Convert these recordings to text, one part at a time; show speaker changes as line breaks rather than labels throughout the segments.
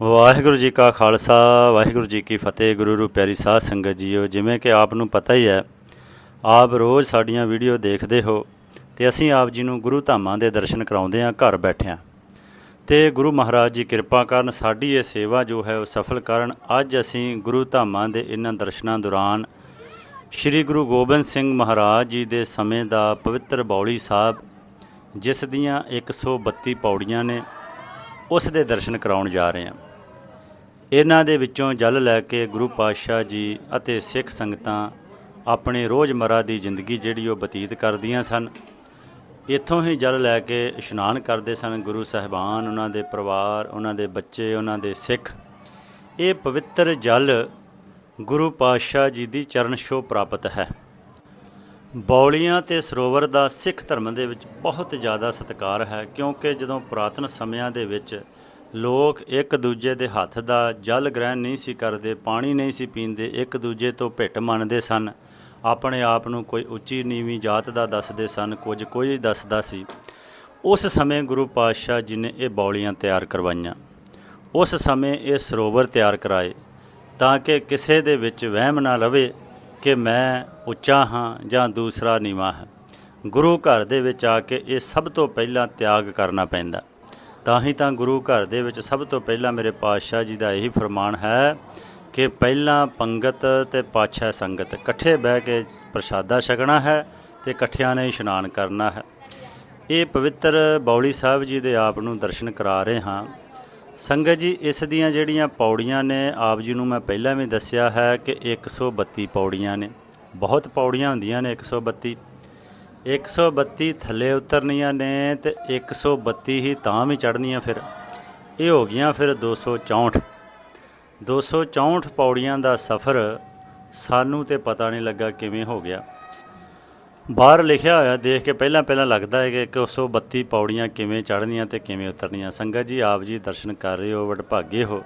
ਵਾਹਿਗੁਰੂ ਜੀ ਕਾ ਖਾਲਸਾ, ਵਾਹਿਗੁਰੂ ਜੀ ਕੀ ਫਤਿਹ, ਗੁਰੂ ਰੂ ਪਿਆਰੀ ਸਾਧ ਸੰਗਤ ਜੀਓ, ਜਿਵੇਂ ਕਿ ਆਪ ਨੂੰ ਪਤਾ ਹੀ ਹੈ, ਆਪ ਰੋਜ਼ ਸਾਡੀਆਂ ਵੀਡੀਓ ਦੇਖਦੇ ਹੋ ਤੇ ਅਸੀਂ ਆਪ ਜੀ ਨੂੰ ਗੁਰੂ ਧਾਮਾਂ ਦੇ ਦਰਸ਼ਨ ਕਰਾਉਂਦੇ ਹਾਂ, ਘਰ ਬੈਠਿਆਂ ਤੇ ਗੁਰੂ ਮਹਾਰਾਜ ਜੀ ਕਿਰਪਾ ਕਰਨ, ਸਾਡੀ ਇਹ ਸੇਵਾ ਜੋ ਹੈ ਉਹ ਸਫਲ ਕਰਨ, ਅੱਜ ਅਸੀਂ ਗੁਰੂ ਧਾਮਾਂ ਦੇ ਇਹਨਾਂ ਦਰਸ਼ਨਾਂ ਦੌਰਾਨ ਸ੍ਰੀ ਗੁਰੂ ਗੋਬਿੰਦ ਸਿੰਘ ਮਹਾਰਾਜ ਜੀ ਦੇ ਸਮੇਂ ਦਾ ਪਵਿੱਤਰ ਬੌਲੀ ਸਾਹਿਬ, ਜਿਸ ਦੀਆਂ 132 ਪੌੜੀਆਂ ਨੇ, ਉਸ ਦੇ ਦਰਸ਼ਨ ਕਰਾਉਣ ਜਾ ਰਹੇ ਹਾਂ। ਇਹਨਾਂ ਦੇ ਵਿੱਚੋਂ ਜਲ ਲੈ ਕੇ ਗੁਰੂ ਪਾਤਸ਼ਾਹ ਜੀ ਅਤੇ ਸਿੱਖ ਸੰਗਤਾਂ ਆਪਣੇ ਰੋਜ਼ਮਰਾ ਦੀ ਜ਼ਿੰਦਗੀ ਜਿਹੜੀ ਉਹ ਬਤੀਤ ਕਰਦੀਆਂ ਸਨ। ਇੱਥੋਂ ਹੀ ਜਲ ਲੈ ਕੇ ਇਸ਼ਨਾਨ ਕਰਦੇ ਸਨ ਗੁਰੂ ਸਾਹਿਬਾਨ, ਉਹਨਾਂ ਦੇ ਪਰਿਵਾਰ, ਉਹਨਾਂ ਦੇ ਬੱਚੇ, ਉਹਨਾਂ ਦੇ ਸਿੱਖ। ਇਹ ਪਵਿੱਤਰ ਜਲ ਗੁਰੂ ਪਾਤਸ਼ਾਹ ਜੀ ਦੀ ਚਰਨ ਛੋਹ ਪ੍ਰਾਪਤ ਹੈ। ਬੌਲੀਆਂ ਤੇ ਸਰੋਵਰ ਦਾ ਸਿੱਖ ਧਰਮ ਦੇ ਵਿੱਚ ਬਹੁਤ ਜ਼ਿਆਦਾ ਸਤਿਕਾਰ ਹੈ ਕਿਉਂਕਿ ਜਦੋਂ ਪੁਰਾਤਨ ਸਮਿਆਂ ਦੇ ਵਿੱਚ ਲੋਕ ਇੱਕ ਦੂਜੇ ਦੇ ਹੱਥ ਦਾ ਜਲ ਗ੍ਰਹਿਣ ਨਹੀਂ ਸੀ ਕਰਦੇ, ਪਾਣੀ ਨਹੀਂ ਸੀ ਪੀਂਦੇ, ਇੱਕ ਦੂਜੇ ਤੋਂ ਭਿੱਟ ਮੰਨਦੇ ਸਨ। ਆਪਣੇ ਆਪ ਨੂੰ ਕੋਈ ਉੱਚੀ ਨੀਵੀਂ ਜਾਤ ਦਾ ਦੱਸਦੇ ਸਨ, ਕੁਝ ਕੋਈ ਦੱਸਦਾ ਸੀ। ਉਸ ਸਮੇਂ ਗੁਰੂ ਪਾਤਸ਼ਾਹ ਜੀ ਨੇ ਇਹ ਬੌਲੀਆਂ ਤਿਆਰ ਕਰਵਾਈਆਂ। ਉਸ ਸਮੇਂ ਇਹ ਸਰੋਵਰ ਤਿਆਰ ਕਰਾਏ, ਤਾਂ ਕਿ ਕਿਸੇ ਦੇ ਵਿੱਚ ਵਹਿਮ ਨਾ ਰਵੇ ਕਿ ਮੈਂ ਉੱਚਾ ਹਾਂ ਜਾਂ ਦੂਸਰਾ ਨੀਵਾਂ ਹੈ। ਗੁਰੂ ਘਰ ਦੇ ਵਿੱਚ ਆ ਕੇ ਇਹ ਸਭ ਤੋਂ ਪਹਿਲਾਂ ਤਿਆਗ ਕਰਨਾ ਪੈਂਦਾ। ਤਾਂ ਹੀ ਤਾਂ ਗੁਰੂ ਘਰ ਦੇ ਵਿੱਚ ਸਭ ਤੋਂ ਪਹਿਲਾਂ ਮੇਰੇ ਪਾਤਸ਼ਾਹ ਜੀ ਦਾ ਇਹੀ ਫਰਮਾਨ ਹੈ ਕਿ ਪਹਿਲਾਂ ਪੰਗਤ ਤੇ ਪਾਛੈ ਸੰਗਤ, ਇਕੱਠੇ ਬਹਿ ਕੇ ਪ੍ਰਸ਼ਾਦਾ ਛਕਣਾ ਹੈ ਤੇ ਇਕੱਠਿਆਂ ਨੇ ਇਸ਼ਨਾਨ ਕਰਨਾ ਹੈ। ਇਹ ਪਵਿੱਤਰ ਬੌਲੀ ਸਾਹਿਬ ਜੀ ਦੇ ਆਪ ਨੂੰ ਦਰਸ਼ਨ ਕਰਾ ਰਹੇ ਹਾਂ। ਸੰਗਤ ਜੀ, ਇਸ ਦੀਆਂ ਜਿਹੜੀਆਂ ਪੌੜੀਆਂ ਨੇ, ਆਪ ਜੀ ਨੂੰ ਮੈਂ ਪਹਿਲਾਂ ਵੀ ਦੱਸਿਆ ਹੈ ਕਿ 132 ਪੌੜੀਆਂ ਨੇ। ਬਹੁਤ ਪੌੜੀਆਂ ਹੁੰਦੀਆਂ ਨੇ 132 132 ਥੱਲੇ ਉਤਰਨੀਆਂ ਨੇ ਤੇ 132 ਹੀ ਤਾਂ ਵੀ ਚੜ੍ਹਨੀਆਂ ਫਿਰ। ਇਹ ਹੋ ਗਈਆਂ ਫਿਰ 264 264 ਪੌੜੀਆਂ ਦਾ ਸਫ਼ਰ ਸਾਨੂੰ ਤੇ ਪਤਾ ਨਹੀਂ ਲੱਗਾ ਕਿਵੇਂ ਹੋ ਗਿਆ। ਬਾਹਰ ਲਿਖਿਆ ਹੋਇਆ ਦੇਖ ਕੇ ਪਹਿਲਾਂ ਪਹਿਲਾਂ ਲੱਗਦਾ ਹੈ ਕਿ 132 ਪੌੜੀਆਂ ਕਿਵੇਂ ਚੜ੍ਹਨੀਆਂ ਤੇ ਕਿਵੇਂ ਉਤਰਨੀਆਂ। ਸੰਗਤ ਜੀ, ਆਪ ਜੀ ਦਰਸ਼ਨ ਕਰ ਰਹੇ ਹੋ ਵਡਭਾਗੇ ਹੋ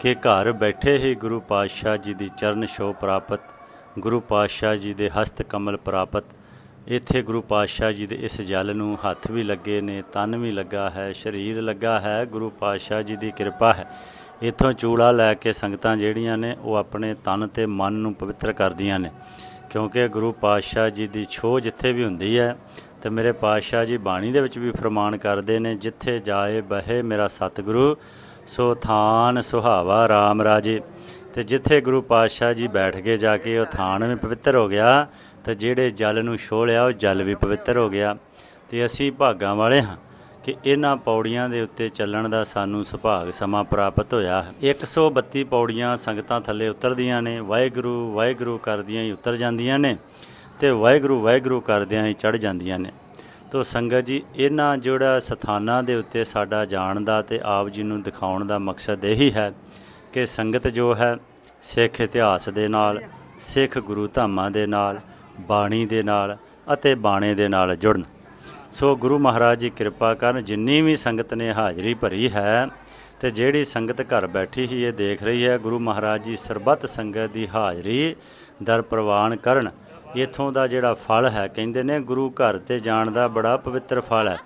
ਕਿ ਘਰ ਬੈਠੇ ਹੀ ਗੁਰੂ ਪਾਤਸ਼ਾਹ ਜੀ ਦੀ ਚਰਨ ਛੋਹ ਪ੍ਰਾਪਤ, ਗੁਰੂ ਪਾਤਸ਼ਾਹ ਜੀ ਦੇ ਹਸਤ ਕਮਲ ਪ੍ਰਾਪਤ। ਇੱਥੇ ਗੁਰੂ ਪਾਤਸ਼ਾਹ ਜੀ ਦੇ ਇਸ ਜਲ ਨੂੰ ਹੱਥ ਵੀ ਲੱਗੇ ਨੇ, ਤਨ ਵੀ ਲੱਗਾ ਹੈ, ਸਰੀਰ ਲੱਗਾ ਹੈ, ਗੁਰੂ ਪਾਤਸ਼ਾਹ ਜੀ ਦੀ ਕਿਰਪਾ ਹੈ। ਇੱਥੋਂ ਚੂੜਾ ਲੈ ਕੇ ਸੰਗਤਾਂ ਜਿਹੜੀਆਂ ਨੇ ਉਹ ਆਪਣੇ ਤਨ ਤੇ ਮਨ ਨੂੰ ਪਵਿੱਤਰ ਕਰਦੀਆਂ ਨੇ। ਕਿਉਂਕਿ ਗੁਰੂ ਪਾਤਸ਼ਾਹ ਜੀ ਦੀ ਛੋਹ ਜਿੱਥੇ ਵੀ ਹੁੰਦੀ ਹੈ ਤੇ ਮੇਰੇ ਪਾਤਸ਼ਾਹ ਜੀ ਬਾਣੀ ਦੇ ਵਿੱਚ ਵੀ ਫਰਮਾਨ ਕਰਦੇ ਨੇ, ਜਿੱਥੇ ਜਾਏ ਬਹੇ ਮੇਰਾ ਸਤਿਗੁਰੂ, ਸੋ ਥਾਨ ਸੁਹਾਵਾ RAM ਰਾਜੇ। ਤੇ ਜਿੱਥੇ ਗੁਰੂ ਪਾਤਸ਼ਾਹ ਜੀ ਬੈਠ ਕੇ ਜਾ ਕੇ ਉਹ ਥਾਨ ਵੀ ਪਵਿੱਤਰ ਹੋ ਗਿਆ ਤੇ ਜਿਹੜੇ ਜਲ ਨੂੰ ਛੋਹ ਲਿਆ ਉਹ ਜਲ ਵੀ ਪਵਿੱਤਰ ਹੋ ਗਿਆ। ਤੇ ਅਸੀਂ ਭਾਗਾਂ ਵਾਲੇ ਹਾਂ ਕਿ ਇਹਨਾਂ ਪੌੜੀਆਂ ਦੇ ਉੱਤੇ ਚੱਲਣ ਦਾ ਸਾਨੂੰ ਸੁਭਾਗ ਸਮਾਂ ਪ੍ਰਾਪਤ ਹੋਇਆ ਹੈ। 132 ਪੌੜੀਆਂ ਸੰਗਤਾਂ ਥੱਲੇ ਉਤਰਦੀਆਂ ਨੇ, ਵਾਹਿਗੁਰੂ ਵਾਹਿਗੁਰੂ ਕਰਦੀਆਂ ਹੀ ਉਤਰ ਜਾਂਦੀਆਂ ਨੇ ਤੇ ਵਾਹਿਗੁਰੂ ਵਾਹਿਗੁਰੂ ਕਰਦਿਆਂ ਹੀ ਚੜ ਜਾਂਦੀਆਂ ਨੇ। ਤੋ ਸੰਗਤ ਜੀ, ਇਹਨਾਂ ਜਿਹੜਾ ਸਥਾਨਾਂ ਦੇ ਉੱਤੇ ਸਾਡਾ ਜਾਣ ਦਾ ਤੇ ਆਪ ਜੀ ਨੂੰ ਦਿਖਾਉਣ ਦਾ ਮਕਸਦ ਇਹੀ ਹੈ ਕਿ ਸੰਗਤ ਜੋ ਹੈ, ਸਿੱਖ ਇਤਿਹਾਸ ਦੇ ਨਾਲ, ਸਿੱਖ ਗੁਰੂ ਧਾਮਾਂ ਦੇ ਨਾਲ ਬਾਣੀ ਦੇ ਨਾਲ ਅਤੇ ਬਾਣੇ ਦੇ ਨਾਲ ਜੁੜਨ। ਸੋ ਗੁਰੂ ਮਹਾਰਾਜ ਜੀ ਕਿਰਪਾ ਕਰਨ, ਜਿੰਨੀ ਵੀ ਸੰਗਤ ਨੇ ਹਾਜ਼ਰੀ ਭਰੀ ਹੈ ਤੇ ਜਿਹੜੀ ਸੰਗਤ ਘਰ ਬੈਠੀ ਹੀ ਇਹ ਦੇਖ ਰਹੀ ਹੈ, ਗੁਰੂ ਮਹਾਰਾਜ ਜੀ ਸਰਬੱਤ ਸੰਗਤ ਦੀ ਹਾਜ਼ਰੀ ਦਰ ਪ੍ਰਵਾਨ ਕਰਨ। ਇਥੋਂ ਦਾ ਜਿਹੜਾ ਫਲ ਹੈ, ਕਹਿੰਦੇ ਨੇ ਗੁਰੂ ਘਰ ਤੇ ਜਾਣ ਦਾ ਬੜਾ ਪਵਿੱਤਰ ਫਲ ਹੈ।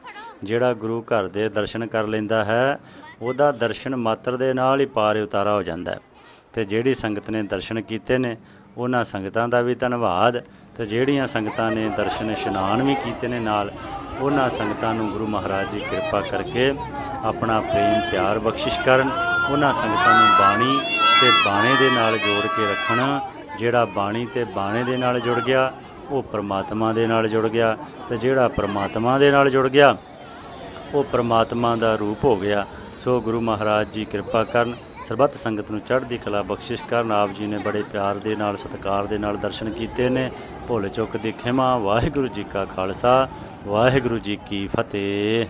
ਜਿਹੜਾ ਗੁਰੂ ਘਰ ਦੇ ਦਰਸ਼ਨ ਕਰ ਲੈਂਦਾ ਹੈ, ਉਹਦਾ ਦਰਸ਼ਨ ਮਾਤਰ ਦੇ ਨਾਲ ਹੀ ਪਾਰ ਉਤਾਰਾ ਹੋ ਜਾਂਦਾ ਹੈ। ਤੇ ਜਿਹੜੀ ਸੰਗਤ ਨੇ ਦਰਸ਼ਨ ਕੀਤੇ ਨੇ, ਉਹਨਾਂ ਸੰਗਤਾਂ ਦਾ ਵੀ ਧੰਨਵਾਦ। ਤੇ ਜਿਹੜੀਆਂ ਸੰਗਤਾਂ ਨੇ ਦਰਸ਼ਨ ਇਸ਼ਨਾਨ ਵੀ ਕੀਤੇ ਨੇ ਨਾਲ, ਉਹਨਾਂ ਸੰਗਤਾਂ ਨੂੰ ਗੁਰੂ ਮਹਾਰਾਜ ਜੀ ਕਿਰਪਾ ਕਰਕੇ ਆਪਣਾ ਪ੍ਰੇਮ ਪਿਆਰ ਬਖਸ਼ਿਸ਼ ਕਰਨ, ਉਹਨਾਂ ਸੰਗਤਾਂ ਨੂੰ ਬਾਣੀ ਤੇ ਬਾਣੇ ਦੇ ਨਾਲ ਜੋੜ ਕੇ ਰੱਖਣ, ਜਿਹੜਾ ਬਾਣੀ ਤੇ ਬਾਣੇ ਦੇ ਨਾਲ ਜੁੜ ਗਿਆ, ਉਹ ਪ੍ਰਮਾਤਮਾ ਦੇ ਨਾਲ ਜੁੜ ਗਿਆ ਤੇ ਜਿਹੜਾ ਪ੍ਰਮਾਤਮਾ ਦੇ ਨਾਲ ਜੁੜ ਗਿਆ, ਉਹ ਪ੍ਰਮਾਤਮਾ ਦਾ ਰੂਪ ਹੋ ਗਿਆ। ਸੋ ਗੁਰੂ ਮਹਾਰਾਜ ਜੀ ਕਿਰਪਾ ਕਰਨ ਸਰਬੱਤ ਸੰਗਤ ਨੂੰ ਚੜ੍ਹਦੀ ਕਲਾ ਬਖਸ਼ਿਸ਼ ਕਰਨ, ਆਪ ਜੀ ਨੇ ਬੜੇ ਪਿਆਰ ਦੇ ਨਾਲ, ਸਤਿਕਾਰ ਦੇ ਨਾਲ ਦਰਸ਼ਨ ਕੀਤੇ ਨੇ। ਭੁੱਲ ਚੁੱਕ ਦੀ ਖਿਮਾ, ਵਾਹਿਗੁਰੂ ਜੀ ਕਾ ਖਾਲਸਾ, ਵਾਹਿਗੁਰੂ ਜੀ ਕੀ ਫਤਿਹ।